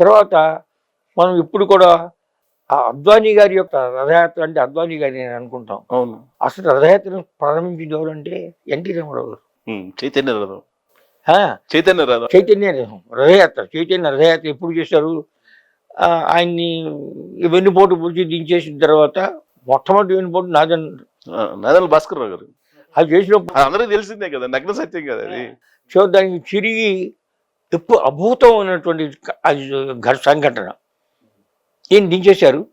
తర్వాత మనం ఇప్పుడు కూడా ఆ అద్వానీ గారి యొక్క రథయాత్ర అంటే అద్వానీ గారి నేను అనుకుంటాం. అవును. అసలు రథయాత్రను ప్రారంభించింది ఎవరంటే ఎన్టీ రామారావు గారు. చైతన్య రథం. చైతన్య రథం. చైతన్య రథం. రథయాత్ర. చైతన్య రథయాత్ర ఎప్పుడు చేశారు? ఆయన్ని వెన్నుపోటు పూర్తి దించేసిన తర్వాత మొట్టమొదటి వెన్నుపోటు నాదన్ నాదెండ్ల భాస్కర్ రావు గారు. అది చేసినప్పుడు అది అందరికీ తెలిసిందే కదా నగ్న సత్యం కదా అది. సో దానికి తిరిగి అభూతమైనటువంటి సంఘటన. ఈయన దించేశారు.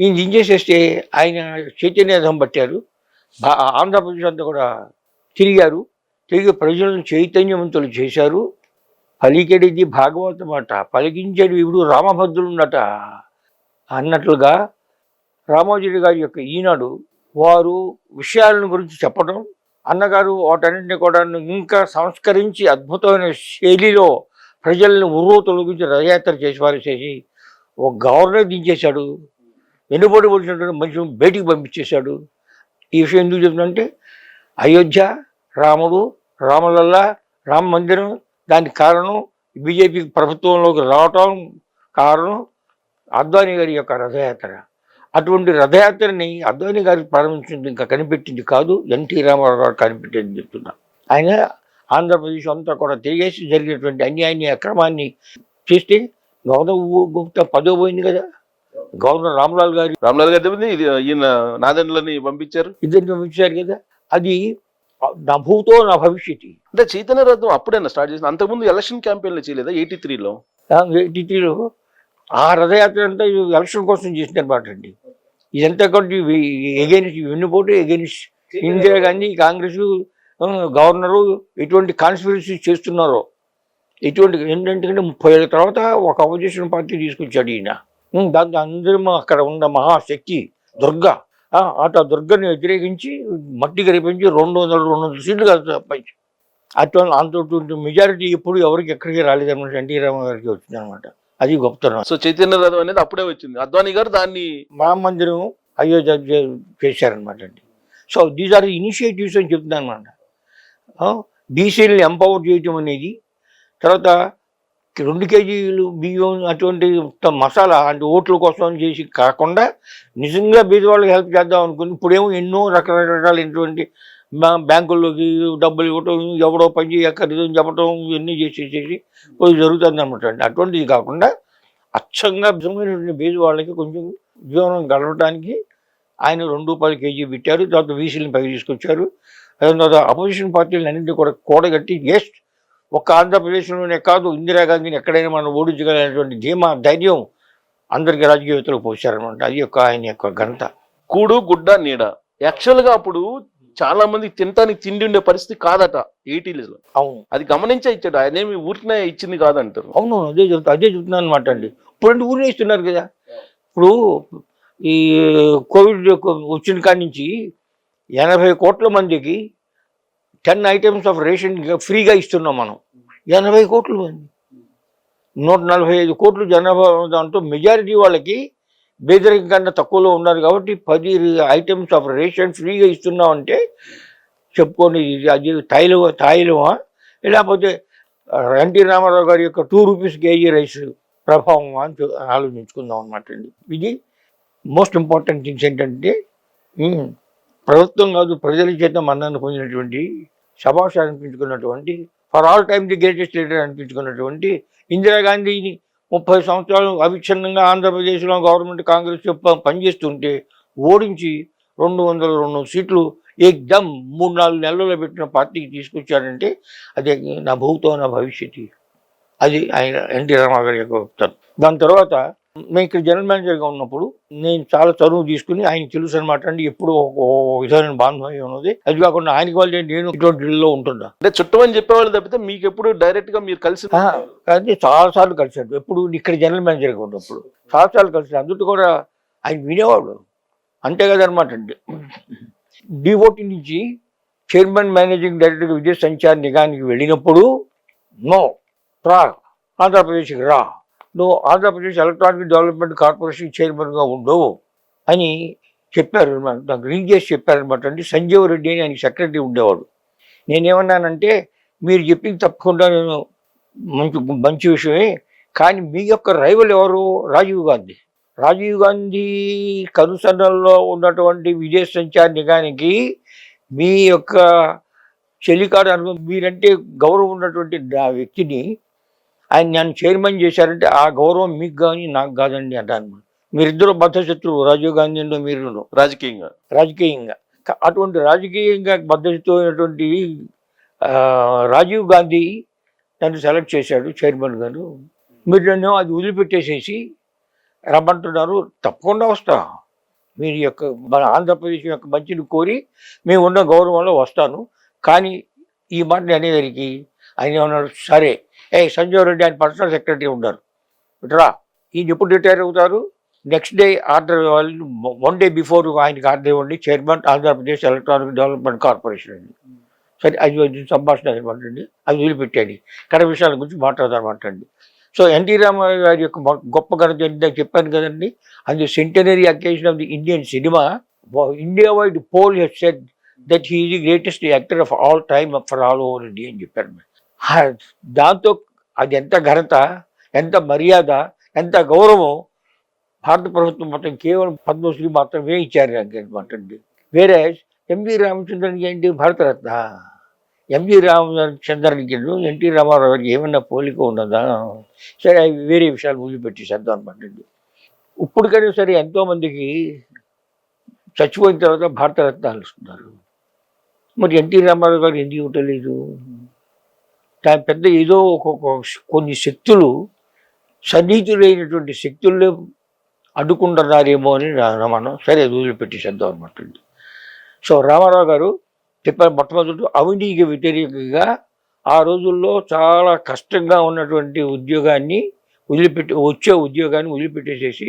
ఈయన దించేసేస్తే ఆయన చైతన్యధం పట్టారు. భా- ఆంధ్రప్రదేశ్ అంతా కూడా తిరిగారు. తిరిగి ప్రజలను చైతన్యవంతులు చేశారు. పలికెడిది భాగవతం అట పలికించేది ఇప్పుడు రామభద్రుడున్నట అన్నట్లుగా రామోజీ గారి యొక్క ఈనాడు వారు విషయాలను గురించి చెప్పడం అన్నగారు వాటన్నింటినీ కూడా ఇంకా సంస్కరించి అద్భుతమైన శైలిలో ప్రజలను ఉర్రూ తొలగించి రథయాత్ర చేసి వారేసేసి చేసి ఒక గవర్నర్ దించేశాడు. వెనుబడి పడినటువంటి మనిషిని బయటికి పంపించేశాడు. ఈ విషయం ఎందుకు చెప్తుందంటే అయోధ్య రాముడు రామలల్లా రామ మందిరం దానికి కారణం బీజేపీ ప్రభుత్వంలోకి రావటం కారణం అద్వానీ గారి యొక్క రథయాత్ర. అటువంటి రథయాత్రని అద్వానీ గారు ప్రారంభించింది ఇంకా కనిపెట్టింది కాదు ఎన్టీ రామారావు గారు కనిపెట్టింది చెప్తున్నా. ఆయన ఆంధ్రప్రదేశ్ అంతా కూడా తిరిగేసి జరిగినటువంటి అన్యాయాన్ని అక్రమాన్ని చేస్తే గౌరవ్ గుప్తా పదో పోయింది కదా. గవర్నర్ రామ్లాల్ గారి రామ్లాల్ గారి ఇది ఈయన నాదెండ్లని పంపించారు? ఇద్దరిని పంపించారు కదా. అది నా భూతో నా భవిష్యత్తు. అంటే చైతన్య రథం అప్పుడైనా స్టార్ట్ చేసిన అంతకుముందు ఎలక్షన్ క్యాంపెయిన్ చేయలేదా ఎయిటీ త్రీలో? ఎయిటీ త్రీలో ఆ రథయాత్ర అంతా ఎలక్షన్ కోసం చేసిన అనమాట అండి. ఇదంతా కూడా ఎగెనిస్ట్ వెన్నుపోటు ఎగెనిస్ట్ ఇందిరాగాంధీ కాంగ్రెస్ గవర్నరు ఎటువంటి కాన్స్పిరసీ చేస్తున్నారో. ఎటువంటి ఎందుకంటే ముప్పై ఏళ్ళ తర్వాత ఒక అపోజిషన్ పార్టీ తీసుకొచ్చాడు ఈయన. దాంతో అందరం అక్కడ ఉన్న మహాశక్తి దుర్గ అటు ఆ దుర్గని వ్యతిరేకించి మట్టి గరిపించి రెండు వందల రెండు వందల సీట్లు కాదు అటువంటి అంత మెజారిటీ ఎప్పుడు ఎవరికి ఎక్కడికి రాలేదన్నమాట ఎన్టీ రామారావు గారికి వచ్చిందనమాట అది గొప్పతనం. సో చైతన్య రథం అనేది అప్పుడే వచ్చింది. అద్వానీ గారు దాన్ని మా మందిరం అయోధ్య చేశారనమాట అండి. సో దీస్ ఆర్ ఇనిషియేటివ్స్ అని చెప్తున్నాను అనమాట బీసీలని ఎంపవర్ చేయటం అనేది తర్వాత రెండు కేజీలు బియ్యం అటువంటి మసాలా అంటే ఓట్ల కోసం చేసి కాకుండా నిజంగా బీద వాళ్ళకి హెల్ప్ చేద్దాం అనుకుని ఇప్పుడేమో ఎన్నో రకరకాలైనటువంటి బ్యాంకుల్లోకి డబ్బులు ఇవ్వటం ఎవడో పని చేయక్కర్లేదు చెప్పటం ఇవన్నీ చేసి చేసి పోయి జరుగుతుంది అనమాట అండి. అటువంటిది కాకుండా అచ్చంగా నిజమైనటువంటి బీద వాళ్ళకి కొంచెం జీవనం గడవడానికి ఆయన రెండు రూపాయలు కేజీ పెట్టారు తర్వాత వీసీలను పైకి తీసుకొచ్చారు. అదే తర్వాత అపోజిషన్ పార్టీలను అన్నింటినీ కూడా కూడగట్టి ఎస్ ఒక్క ఆంధ్రప్రదేశ్లోనే కాదు ఇందిరాగాంధీని ఎక్కడైనా మనం ఓడించగలిగినటువంటి ధీమా ధైర్యం అందరికీ రాజకీయవేత్తలు పోసారనమాట అది యొక్క ఆయన యొక్క ఘనత. కూడు గుడ్డ నీడ. యాక్చువల్గా అప్పుడు చాలా మంది తినటానికి తిండి ఉండే పరిస్థితి కాదట ఎయిటీలో అవును. అది గమనించే ఇచ్చాడు. ఆయనేమి ఊరికనే ఇచ్చింది కాదంటారు. అవును అదే చెప్తా అదే చెప్తున్నాను అనమాట అండి. ఇప్పుడు ఊరే ఇస్తున్నారు కదా. ఇప్పుడు ఈ కోవిడ్ వచ్చిన కాడి నుంచి ఎనభై కోట్ల మందికి టెన్ ఐటమ్స్ ఆఫ్ రేషన్ ఫ్రీగా ఇస్తున్నాం మనం. ఎనభై కోట్ల మంది. నూట నలభై ఐదు కోట్లు జనాభా దాంట్లో మెజారిటీ వాళ్ళకి బేదరికం కన్నా తక్కువలో ఉన్నారు కాబట్టి పది ఐటమ్స్ ఆఫ్ రేషన్ ఫ్రీగా ఇస్తున్నాం అంటే చెప్పుకోండి ఇది అది తాయిలు తాయిలమా లేకపోతే ఎన్టీ రామారావు గారి యొక్క టూ రూపీస్ కేజీ రైస్ ప్రభావం అని ఆలోచించుకుందాం అనమాట అండి. ఇది మోస్ట్ ఇంపార్టెంట్ థింగ్స్ ఏంటంటే ప్రభుత్వం కాదు ప్రజల చేత మన్నాన్ని పొందినటువంటి శభాష అనిపించుకున్నటువంటి for all time the greatest leader అనిపించుకున్నటువంటి ఇందిరాగాంధీని ముప్పై సంవత్సరాలు అవిచ్ఛిన్నంగా ఆంధ్రప్రదేశ్లో గవర్నమెంట్ కాంగ్రెస్ చెప్ప పనిచేస్తుంటే ఓడించి రెండు వందల రెండు సీట్లు ఎగ్దమ్ మూడు నాలుగు నెలల్లో పెట్టిన పార్టీకి తీసుకొచ్చారంటే అది నా భూతో నా భవిష్యత్తు. అది ఆయన ఎన్టీ రామారావు గారి యొక్క దాని తర్వాత నేను ఇక్కడ జనరల్ మేనేజర్గా ఉన్నప్పుడు నేను చాలా చదువు తీసుకుని ఆయన తెలుసు అనమాట అండి ఎప్పుడు విధమైన బాంధవ్యం ఉన్నది అది కాకుండా ఆయనకి వాళ్ళు నేను ఇటువంటి ఇళ్ళలో ఉంటున్నా. అంటే చుట్టం అని చెప్పేవాళ్ళు తప్పితే మీకు ఎప్పుడు డైరెక్ట్గా మీరు కలిసి కానీ చాలాసార్లు కలిశాడు. ఎప్పుడు ఇక్కడ జనరల్ మేనేజర్గా ఉన్నప్పుడు చాలాసార్లు కలిసాడు అందుకు కూడా ఆయన వినేవాడు. అంతే కదనమాట అండి డివోటి నుంచి chairman managing director Vijaya Sanchar నిఘానికి వెళ్ళినప్పుడు నో రా ఆంధ్రప్రదేశ్కి రా. నువ్వు ఆంధ్రప్రదేశ్ ఎలక్ట్రానిక్ డెవలప్మెంట్ కార్పొరేషన్ చైర్మన్గా ఉండవు అని చెప్పారు నాకు రింగ్ చేసి చెప్పారనమాట అంటే సంజీవ్ రెడ్డి అని ఆయన సెక్రటరీ ఉండేవాడు. నేనేమన్నానంటే మీరు చెప్పింది తప్పకుండా నేను మంచి మంచి విషయమే కానీ మీ యొక్క రైవల్ ఎవరు? రాజీవ్ గాంధీ. రాజీవ్ గాంధీ కనుసన్నల్లో ఉన్నటువంటి విదేశ సంచార నిఘానికి మీ యొక్క చెలికాడు అనుభవం మీరంటే గౌరవం ఉన్నటువంటి వ్యక్తిని ఆయన నన్ను చైర్మన్ చేశారంటే ఆ గౌరవం మీకు కానీ నాకు కాదండి అంటాను మీరిద్దరు బద్ధశత్రువు రాజీవ్ గాంధీ మీరు రాజకీయంగా. రాజకీయంగా. అటువంటి రాజకీయంగా మద్దతున్నటువంటి ఆ, రాజీవ్ గాంధీ నన్ను సెలెక్ట్ చేశాడు చైర్మన్ గారు. మీరు నన్ను అది వదిలిపెట్టేసేసి రమ్మంటున్నారు తప్పకుండా వస్తా. మీరు యొక్క మన ఆంధ్రప్రదేశ్ యొక్క మంచిని కోరి మేము ఉన్న గౌరవంలో వస్తాను. కానీ ఈ మాట నేను అనేసరికి ఆయన ఏమన్నాడు సరే ఏ సంజయ్ రెడ్డి ఆయన పర్సనల్ సెక్రటరీ ఉన్నారు. రా ఈయన ఎప్పుడు రిటైర్ అవుతారు? నెక్స్ట్ డే ఆర్డర్ వాళ్ళు వన్ డే బిఫోర్ ఆయనకి ఆర్డర్ ఇవ్వండి. Chairman Andhra Pradesh electronic development corporation అండి సరే అది అది సంభాషణ అనమాట అది వదిలిపెట్టండి కడ విషయాల గురించి మాట్లాడదామన్నమాట సో ఎన్టీ రామారావు గారి యొక్క గొప్ప ఘనత ఇందాక చెప్పాను కదండి. అది centenary occasion of the Indian cinema India wide poll has said that he the greatest actor of all time for all over India అని చెప్పారు దాంతో అది ఎంత ఘనత ఎంత మర్యాద ఎంత గౌరవం భారత ప్రభుత్వం మొత్తం కేవలం పద్మశ్రీ మాత్రమే ఇచ్చారు అనమాట అండి వేరే ఎంవి రామచంద్రన్కి ఏంటి? భారతరత్న. ఎంవి రామచంద్రన్కి ఎన్టీ రామారావు గారికి ఏమన్నా పోలిక ఉన్నదా? సరే అవి వేరే విషయాలు వదిలిపెట్టేసేద్దాం అనమాట అండి ఇప్పుడు సరే ఎంతోమందికి చచ్చిపోయిన తర్వాత భారతరత్నాలు ఇస్తున్నారు. మరి ఎన్టీ రామారావు గారు ఎందుకు ఇవ్వటలేదు దాని పెద్ద ఏదో ఒక్కొక్క కొన్ని శక్తులు సన్నిహితులైనటువంటి శక్తుల్లో అడ్డుకుంటున్నారేమో అని నా మనం సరే అది వదిలిపెట్టేసేద్దాం అనమాట సో రామారావు గారు చెప్పారు మొట్టమొదటి అవినీతికి వ్యతిరేకంగా ఆ రోజుల్లో చాలా కష్టంగా ఉన్నటువంటి ఉద్యోగాన్ని వదిలిపెట్టి వచ్చే ఉద్యోగాన్ని వదిలిపెట్టేసేసి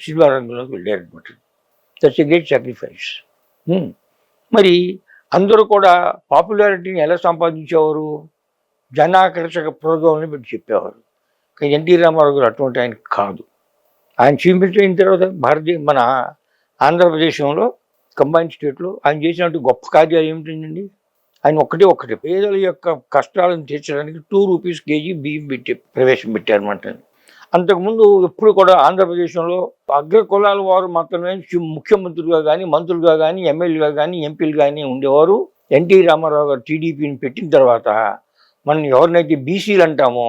సినిమా రంగంలోకి వెళ్ళారనమాట దట్స్ ఎ గ్రేట్ సాక్రిఫైస్ మరి అందరూ కూడా పాపులారిటీని ఎలా సంపాదించేవారు? జనాకర్షక ప్రోగ్రాంని మీరు చెప్పేవారు. కానీ ఎన్టీ రామారావు గారు అటువంటి ఆయన కాదు. ఆయన చీఫ్ మినిస్టర్ అయిన తర్వాత భారతీయ మన ఆంధ్రప్రదేశంలో కంబైన్ స్టేట్లో ఆయన చేసినట్టు గొప్ప కార్యాలు ఏమిటండి? ఆయన ఒక్కటే ఒక్కటే పేదల యొక్క కష్టాలను తీర్చడానికి టూ రూపీస్ కేజీ బియ్యం పెట్టి ప్రవేశపెట్టారన్నమాట అంతకుముందు ఎప్పుడు కూడా ఆంధ్రప్రదేశ్లో అగ్ర కులాల వారు మాత్రమే ముఖ్యమంత్రిగా ముఖ్యమంత్రులుగా కానీ మంత్రులుగా కానీ ఎమ్మెల్యేగా కానీ ఎంపీలు కానీ ఉండేవారు. ఎన్టీ రామారావు గారు టీడీపీని పెట్టిన తర్వాత మనం ఎవరినైతే బీసీలు అంటామో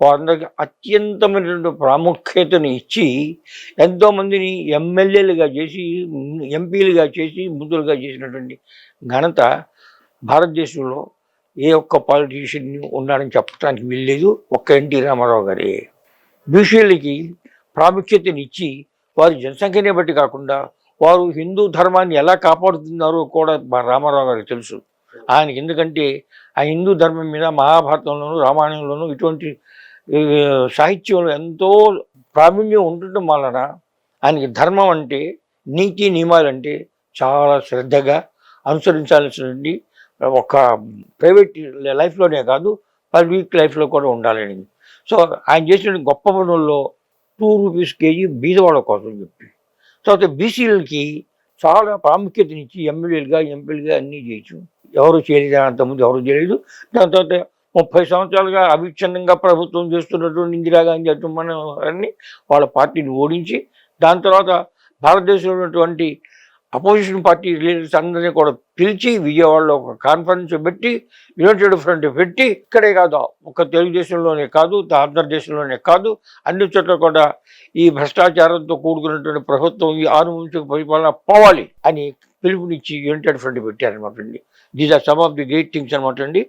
వారందరికీ అత్యంతమైనటువంటి ప్రాముఖ్యతను ఇచ్చి ఎంతోమందిని ఎమ్మెల్యేలుగా చేసి ఎంపీలుగా చేసి మంత్రులుగా చేసినటువంటి ఘనత భారతదేశంలో ఏ ఒక్క పాలిటీషియన్ ఉన్నాడని చెప్పడానికి వీల్లేదు. ఒక్క ఎన్టీ రామారావు గారే. బీసీలకి ప్రాముఖ్యతనిచ్చి వారి జనసంఖ్యనే బట్టి కాకుండా వారు హిందూ ధర్మాన్ని ఎలా కాపాడుతున్నారో కూడా మా రామారావు గారికి తెలుసు. ఆయనకి ఎందుకంటే ఆ హిందూ ధర్మం మీద మహాభారతంలోను రామాయణంలోను ఇటువంటి సాహిత్యంలో ఎంతో ప్రావీణ్యం ఉండటం వలన ఆయనకి ధర్మం అంటే నీతి నియమాలంటే చాలా శ్రద్ధగా అనుసరించాల్సినటువంటి ఒక ప్రైవేట్ లైఫ్లోనే కాదు పబ్లిక్ లైఫ్లో కూడా ఉండాలని. సో ఆయన చేసిన గొప్ప పనుల్లో టూ రూపీస్ కేజీ బీదవాళ్ళ కోసం చెప్పి. తర్వాత బీసీలకి చాలా ప్రాముఖ్యతనిచ్చి ఎమ్మెల్యేలుగా ఎంపీలుగా అన్నీ చేయొచ్చు ఎవరు చేయలేదు అంతకుముందు ఎవరు చేయలేదు. దాని తర్వాత ముప్పై సంవత్సరాలుగా అవిచ్ఛిన్నంగా ప్రభుత్వం చేస్తున్నటువంటి ఇందిరాగాంధీ అటుమని వారిని వాళ్ళ పార్టీని ఓడించి దాని తర్వాత భారతదేశంలో ఉన్నటువంటి అపోజిషన్ పార్టీ లీడర్స్ అందరినీ కూడా పిలిచి విజయవాడలో ఒక కాన్ఫరెన్స్ పెట్టి యునైటెడ్ ఫ్రంట్ పెట్టి ఇక్కడే కాదు ఒక తెలుగుదేశంలోనే కాదు ఆంధ్రదేశంలోనే కాదు అన్ని చోట్ల కూడా ఈ భ్రష్టాచారంతో కూడుకున్నటువంటి ప్రభుత్వం ఈ ఆరు పరిపాలన పోవాలి అని పిలుపునిచ్చి యునైటెడ్ ఫ్రంట్ పెట్టారనమాట అండి. These are some of the great things అనమాట అండి.